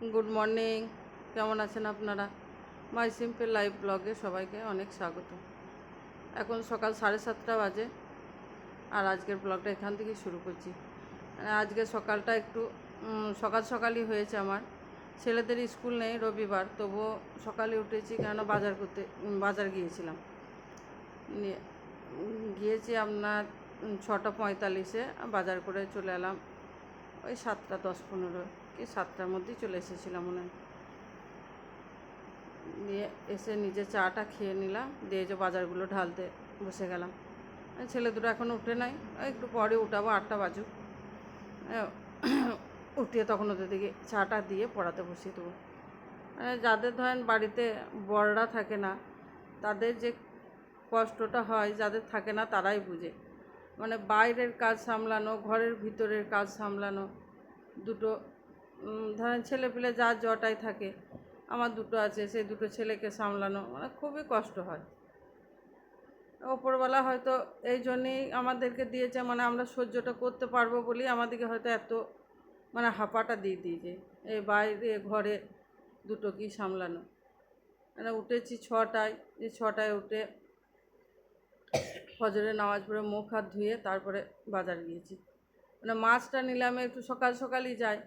Good morning. কেমন আছেন আপনারা? মাই সিম্পল লাইভ ব্লগে সবাইকে অনেক স্বাগত। এখন সকাল সাড়ে সাতটা বাজে আর আজকের ব্লগটা এখান থেকেই শুরু করছি। মানে আজকে সকালটা একটু সকাল সকালই হয়েছে আমার। ছেলেদের স্কুল নেই রবিবার, তবুও সকালে উঠেছি কেননা বাজার করতে বাজার গিয়েছিলাম। গিয়েছি আপনার ছটা পঁয়তাল্লিশে, বাজার করে চলে এলাম ওই সাতটা দশ পনেরো কি সাতটার মধ্যেই চলে এসেছিলাম মনে হয়। দিয়ে এসে নিজে চাটা খেয়ে নিলাম, দিয়ে যে বাজারগুলো ঢালতে বসে গেলাম। ছেলে দুটো এখনও উঠে নাই একটু পরে উঠাবো, আটটা বাজুক। উঠিয়ে তখন ওদের দিকে চাটা দিয়ে পড়াতে বসিয়ে দেবো। মানে যাদের ধরেন বাড়িতে বড়রা থাকে না, তাদের যে কষ্টটা হয়, যাদের থাকে না তারাই বুঝে। মানে বাইরের কাজ সামলানো, ঘরের ভিতরের কাজ সামলানো, দুটো ধরেন ছেলে পেলে যার জটাই থাকে, আমার দুটো আছে, সেই দুটো ছেলেকে সামলানো মানে খুবই কষ্ট হয়। ওপরবেলা হয়তো এই জন্যেই আমাদেরকে দিয়েছে মানে আমরা সহ্যটা করতে পারব বলেই আমাদেরকে হয়তো এত মানে হাঁপাটা দিয়ে দিয়েছে। এই বাইরে, ঘরে দুটো কি সামলানো? মানে উঠেছি ছটায়, যে ছটায় উঠে ফজরে নামাজ পড়ে মুখ হাত ধুয়ে তারপরে বাজার গিয়েছি। মানে মাছটা নিলাম, একটু সকাল সকালই যাই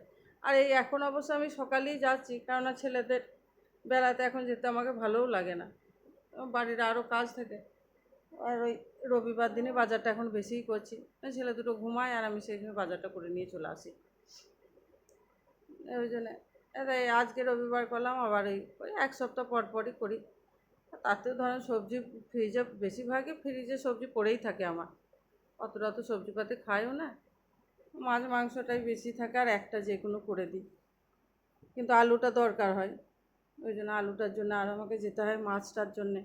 আর এই এখন অবশ্য আমি সকালেই যাচ্ছি, কেননা ছেলেদের বেলাতে এখন যেতে আমাকে ভালোও লাগে না। বাড়ির আরও কাজ থাকে। আর ওই রবিবার দিনে বাজারটা এখন বেশিই করছি। ছেলে দুটো ঘুমায় আর আমি সেইখানে বাজারটা করে নিয়ে চলে আসি। ওই জন্যে এই আজকে রবিবার করলাম, আবার এই ওই এক সপ্তাহ পর পরই করি। তাতেও ধরেন সবজি ফ্রিজে, বেশিরভাগই ফ্রিজে সবজি পড়েই থাকে আমার। অতটা তো সবজিপাতি খাইও না। মাছ মাংসটাই বেশি থাকে আর একটা যে কোনো করে দিই। কিন্তু আলুটা দরকার হয়। ওই জন্য আলুটার জন্য আর আমাকে যেতে হয় মাছটার জন্যে।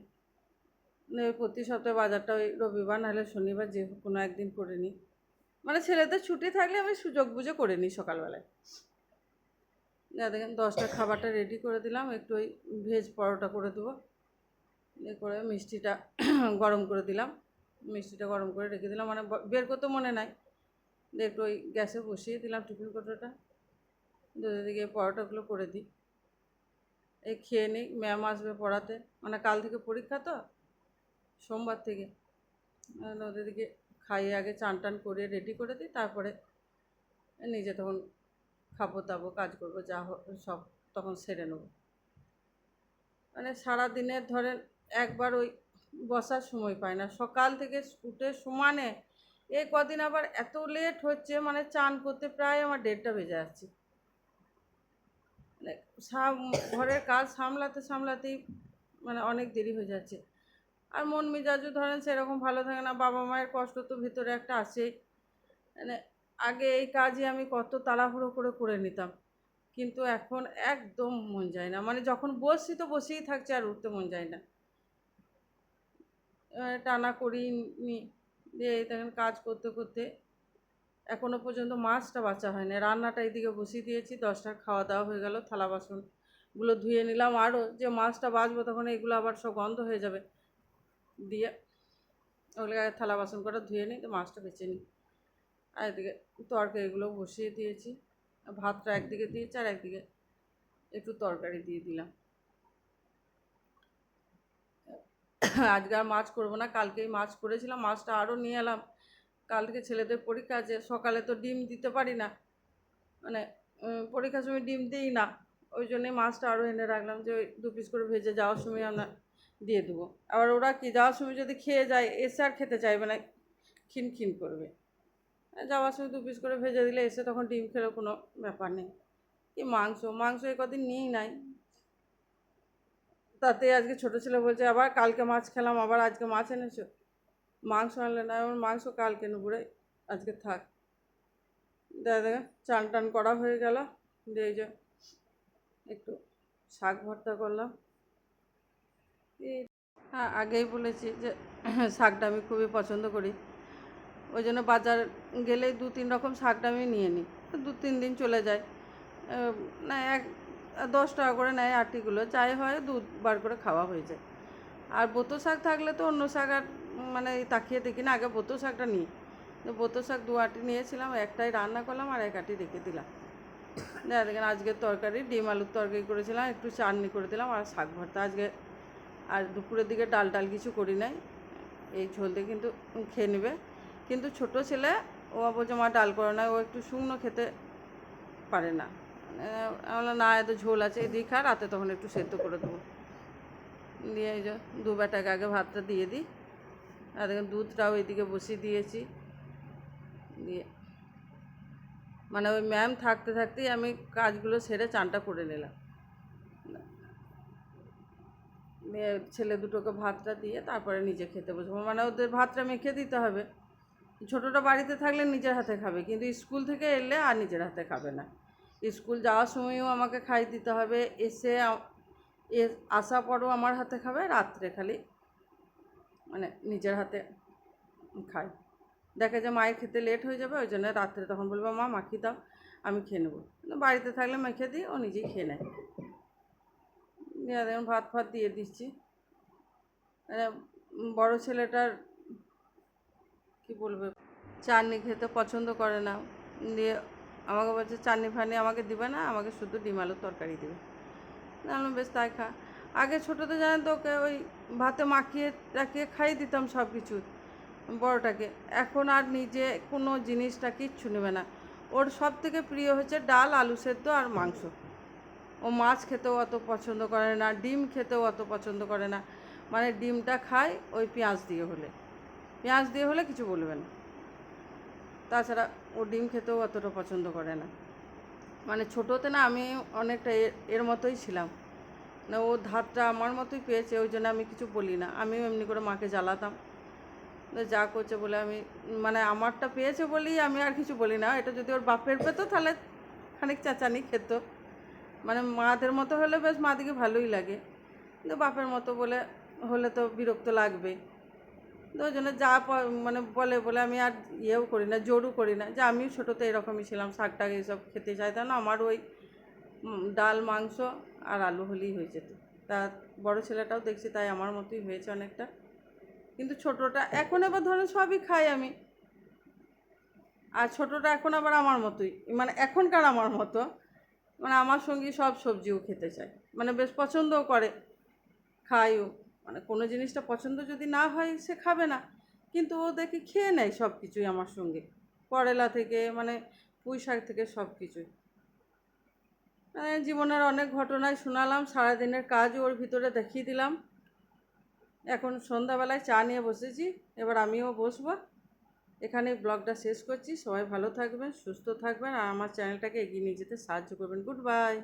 মানে প্রতি সপ্তাহে বাজারটা ওই রবিবার, নাহলে শনিবার যে কোনো একদিন করে নিই। মানে ছেলেদের ছুটি থাকলে আমি সুযোগ বুঝে করে নিই সকালবেলায়। যা দেখেন দশটা খাবারটা রেডি করে দিলাম, একটু ওই ভেজ পরোটা করে দেবো। এ করে মিষ্টিটা গরম করে দিলাম। মিষ্টিটা গরম করে রেখে দিলাম। মানে বের করতে মনে নাই। একটু ওই গ্যাসে বসিয়ে দিলাম টিফিন কৌটোটা। দুধের দিকে পরোটাগুলো করে দিই। এই খেয়ে নিই, ম্যাম আসবে পড়াতে। মানে কাল থেকে পরীক্ষা তো, সোমবার থেকে। ওদের দিকে খাইয়ে আগে চান টান করে রেডি করে দিই, তারপরে নিজে তখন খাব দাবো, কাজ করব, যা সব তখন সেরে নেব। মানে সারা দিনের ধরেন একবার ওই বসার সময় পায় না। সকাল থেকে উঠে সমানে এই কদিন আবার এত লেট হচ্ছে মানে চান করতে প্রায় আমার দেড়টা বেজে যাচ্ছে মানে ঘরের কাজ সামলাতে সামলাতেই মানে অনেক দেরি হয়ে যাচ্ছে। আর মন মেজাজও ধরেন সেরকম ভালো থাকে না, বাবা মায়ের কষ্ট তো ভিতরে একটা আছেই মানে আগে এই কাজই আমি কত তাড়াহুড়ো করে করে নিতাম, কিন্তু এখন একদম মন যায় না। মানে যখন বসছি তো বসেই থাকছে আর উঠতে মন যায় না। টানা করি নি দিয়ে এই দেখেন কাজ করতে করতে এখনও পর্যন্ত মাছটা বাঁচা হয়নি। রান্নাটা এইদিকে বসিয়ে দিয়েছি দশটার খাওয়া দাওয়া হয়ে গেল, থালা বাসনগুলো ধুয়ে নিলাম। আরও যে মাছটা বাছবো তখন এগুলো আবার সব গন্ধ হয়ে যাবে। দিয়ে ওগুলো আগে থালা বাসন করে ধুয়ে নিই, তো মাছটা বেছে নিই। আর এদিকে তরকারিগুলো বসিয়ে দিয়েছি। ভাতটা একদিকে দিয়েছি আর একদিকে একটু তরকারি দিয়ে দিলাম। আজকে আর মাছ করব না, কালকেই মাছ করেছিলাম, মাছটা আরও নিয়ে এলাম। কালকে ছেলেদের পরীক্ষা আছে, সকালে তো ডিম দিতে পারি না। মানে পরীক্ষার সময় ডিম দিই না, ওই জন্যই মাছটা আরও এনে রাখলাম যে ওই দু পিস করে ভেজে যাওয়ার সময় আমরা দিয়ে দেবো। আবার ওরা কি, যাওয়ার সময় যদি খেয়ে যায়, এসে আর খেতে চাইবে না খিন খিন করবে। যাওয়ার সময় দু পিস করে ভেজে দিলে এসে তখন ডিম খেলে কোনো ব্যাপার নেই। কি মাংস মাংস এই কদিন নিয়েই নাই। তাতে আজকে ছোটো ছেলে বলছে, আবার কালকে মাছ খেলাম, আবার আজকে মাছ এনেছো? মাংস আনলে না আমার মাংস কালকে নেব রে, আজকে থাক। দেখা চান টান করা হয়ে গেল। দিয়ে যে একটু শাক ভর্তা করলাম। হ্যাঁ আগেই বলেছি যে শাকটা আমি খুবই পছন্দ করি। ওই জন্য বাজার গেলেই দু তিন রকম শাকটা আমি নিয়ে নিই। দু তিন দিন চলে যায়। না, এক দশ টাকা করে নেয় আটিগুলো, যাই হয় দুবার করে খাওয়া হয়ে যায়। আর বোতো শাক থাকলে তো অন্য শাক আর মানে তাকিয়ে দেখি না, আগে বোতো শাকটা নিই। তো বোতো শাক দু আটি নিয়েছিলাম, একটাই রান্না করলাম আর এক আটি রেখে দিলাম। দেখা, দেখেন, আজকে তরকারি, ডিম আলুর তরকারি করেছিলাম, একটু চাটনি করে দিলাম আর শাক ভর্তা আজকে। আর দুপুরের দিকে ডাল টাল কিছু করি নাই, এই ঝোল দিয়ে কিন্তু খেয়ে নেবে। কিন্তু ছোট ছেলে, ও বলছে, মা, ডাল করে না। ও একটু শুকনো খেতে পারে না। না, এত ঝোল আছে এদিকে খা রাতে তখন একটু সেদ্ধ করে দেবো। দিয়ে এই যে, দু বেটাকে আগে ভাতটা দিয়ে দিই। আর দেখুন, দুধটাও এদিকে বসিয়ে দিয়েছি। দিয়ে মানে ওই ম্যাম থাকতে থাকতেই আমি কাজগুলো সেরে চানটা করে নিলাম। দিয়ে ছেলে দুটোকে ভাতটা দিয়ে তারপরে নিজে খেতে বসবো। মানে ওদের ভাতটা মেখে দিতে হবে। ছোটোটা বাড়িতে থাকলে নিজের হাতে খাবে, কিন্তু স্কুল থেকে এলে আর নিজের হাতে খাবে না। স্কুল যাওয়ার সময়ও আমাকে খাই দিতে হবে। এসে এ আসার পরও আমার হাতে খাবে, রাত্রে খালি মানে নিজের হাতে খায় দেখে যে মায়ের খেতে লেট হয়ে যাবে, ওই জন্য রাত্রে তখন বলব, মা, মাখিয়ে দাও, আমি খেয়ে নেব। বাড়িতে থাকলে মেখে দিই, ও নিজেই খেয়ে নেয়। দেখুন, ভাত ফাত দিয়ে দিচ্ছি। মানে বড় ছেলেটার কি বলবে? চাটনি খেতে পছন্দ করে না। দিয়ে আমাকে বলছে চাটনি ফানি আমাকে দিবে না, আমাকে শুধু ডিম আলুর তরকারি দেবে। আমি বেশ, তাই খা। আগে ছোটোতে জানেন তো, ওকে ওই ভাতে মাখিয়ে টাকিয়ে খাইয়ে দিতাম সব কিছু বড়টাকে। এখন আর নিজে কোনো জিনিসটা কিচ্ছু নেবে না। ওর সব থেকে প্রিয় হচ্ছে ডাল, আলু সেদ্ধ আর মাংস। ও মাছ খেতেও অত পছন্দ করে না, ডিম খেতেও অত পছন্দ করে না। মানে ডিমটা খায় ওই পেঁয়াজ দিয়ে হলে। পেঁয়াজ দিয়ে হলে কিছু বলবে না। তাছাড়া ও ডিম খেতেও অতটা পছন্দ করে না। মানে ছোটোতে না আমি অনেকটা এর- মতোই ছিলাম। না, ও ধারটা আমার মতোই পেয়েছে, ওই জন্য আমি কিছু বলি না। আমিও এমনি করে মাকে জ্বালাতাম। যা করছে বলে আমি মানে আমারটা পেয়েছে বলেই আমি আর কিছু বলি না। এটা যদি ওর বাপের পেতো, তাহলে খানিক চাচানি খেত। মানে মাদের মতো হলে বেশ মাদিকে ভালোই লাগে। কিন্তু বাপের মতো বলে, হলে তো বিরক্ত লাগবে তো ওই জন্য যা মানে বলে বলে আমি আর ইয়েও করি না, জোরও করি না। যে আমিও ছোটোতে এরকমই ছিলাম শাক টাক এইসব খেতে চাইতাম না, আমার ওই ডাল, মাংস আর আলু হলেই হয়ে যেত। তা বড় ছেলেটাও দেখছি তাই আমার মতোই হয়েছে অনেকটা। কিন্তু ছোটোটা, এখন এবার ধরেন সবই খাই আমি। আর ছোটোটা এখন আবার আমার মতোই মানে এখনকার আমার মতো। মানে আমার সঙ্গে সব সবজিও খেতে চায়। মানে বেশ পছন্দও করে, খায়ও। মানে কোনো জিনিসটা পছন্দ যদি না হয় সে খাবে না। কিন্তু ও দেখি খেয়ে নেয় সব কিছুই আমার সঙ্গে। করলা থেকে মানে পুঁই শাক থেকে সব কিছুই মানে জীবনের অনেক ঘটনায় শোনালাম, সারাদিনের কাজ ওর ভিতরে দেখিয়ে দিলাম। এখন সন্ধ্যাবেলায় চা নিয়ে বসেছি, এবার আমিও বসবো। এখানে ব্লগটা শেষ করছি, সবাই ভালো থাকবেন, সুস্থ থাকবেন, আর আমার চ্যানেলটাকে এগিয়ে নিয়ে যেতে সাহায্য করবেন। Good bye!